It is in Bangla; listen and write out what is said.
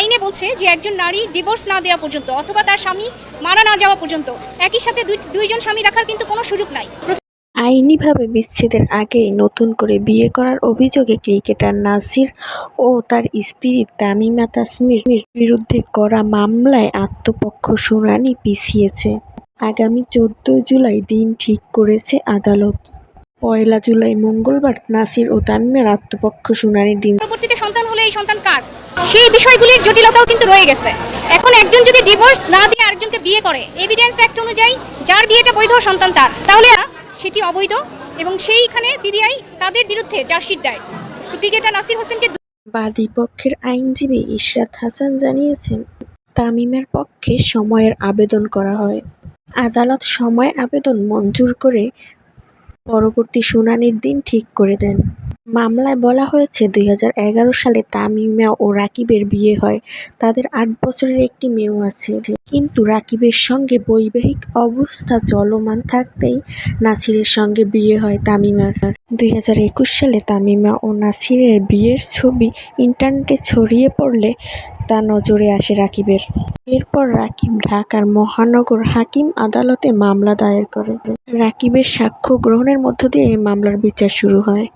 আইনে বলছে যে একজন নারী ডিভোর্স না দেওয়া পর্যন্ত অথবা তার স্বামী মারা না যাওয়া পর্যন্ত একই সাথে দুই- দুইজন স্বামী রাখার কিন্তু কোনো সুযোগ নাই। আইনিভাবে বিচ্ছেদের আগেই নতুন করে বিয়ে করার অভিযোগে ক্রিকেটার নাসির ও তার স্ত্রী তামিমা তাসমির বিরুদ্ধে করা মামলায় আত্মপক্ষ শুনানি পিছিয়েছে। আগামী চোদ্দ জুলাই দিন ঠিক করেছে আদালত। পয়লা জুলাই মঙ্গলবার নাসির ও তামিমের আত্মপক্ষ শুনানির দিন। পরবর্তীতে সন্তান হলে এই সন্তান কার? সেই বিষয়গুলির জটিলতাও কিন্তু রয়ে গেছে। এখন একজন যদি ডিভোর্স না দিয়ে আরেকজনকে বিয়ে করে এভিডেন্স অ্যাক্ট অনুযায়ী যার বিয়েটা বৈধ সন্তান তার তাহলে সেটি অবৈধ এবং সেইখানে বিবিআই তাদের বিরুদ্ধে চার্জশিট দেয়। ক্রিকেটার নাসির হোসেনকে বাদী পক্ষের আইনজীবী ইশরাত হাসান জানিয়েছেন তামিমের পক্ষে সময়ের আবেদন করা হয়। আদালত সময় আবেদন মঞ্জুর করে পরবর্তী শুনানির দিন ঠিক করে দেন। মামলায় বলা হয়েছে, দুই হাজার এগারো সালে তামিমা ও রাকিবের বিয়ে হয়। তাদের আট বছরের একটি মেয়েও আছে। কিন্তু রাকিবের সঙ্গে বৈবাহিক অবস্থা চলমান থাকতেই নাসিরের সঙ্গে বিয়ে হয় তামিমার। দুই হাজার একুশ সালে তামিমা ও নাসিরের বিয়ের ছবি ইন্টারনেটে ছড়িয়ে পড়লে তা নজরে আসে রাকিবের। এরপর রাকিব ঢাকার মহানগর হাকিম আদালতে মামলা দায়ের করে। রাকিবের সাক্ষ্য গ্রহণের মধ্য দিয়ে এই মামলার বিচার শুরু হয়।